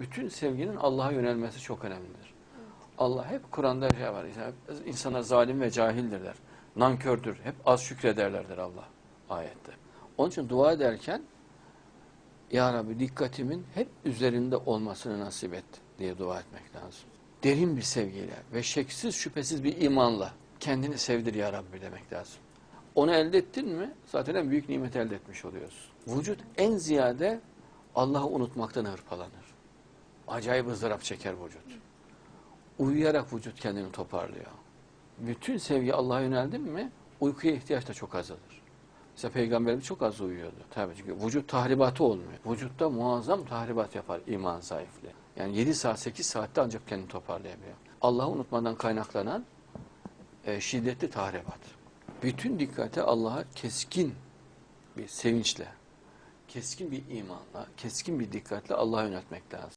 Bütün sevginin Allah'a yönelmesi çok önemlidir. Allah hep Kur'an'da şey var. işte İnsanlar zalim ve cahildirler. Nankördür. Hep az şükrederlerdir Allah ayette. Onun için dua ederken Ya Rabbi dikkatimin hep üzerinde olmasını nasip et diye dua etmek lazım. Derin bir sevgiyle ve şeksiz şüphesiz bir imanla kendini sevdir Ya Rabbi demek lazım. Onu elde ettin mi zaten en büyük nimet elde etmiş oluyorsun. Vücut en ziyade Allah'ı unutmaktan hırpalanır. Acayip ızdırap çeker vücut. Uyuyarak vücut kendini toparlıyor. Bütün sevgi Allah'a yöneldin mi uykuya ihtiyaç da çok azalır. Mesela Peygamberimiz çok az uyuyordu. Tabii çünkü vücut tahribatı olmuyor. Vücutta muazzam tahribat yapar iman zayıflığı. Yani 7 saat 8 saatte ancak kendini toparlayabiliyor. Allah'ı unutmadan kaynaklanan e, şiddetli tahribat. Bütün dikkati Allah'a keskin bir sevinçle, keskin bir imanla, keskin bir dikkatle Allah'a yöneltmek lazım.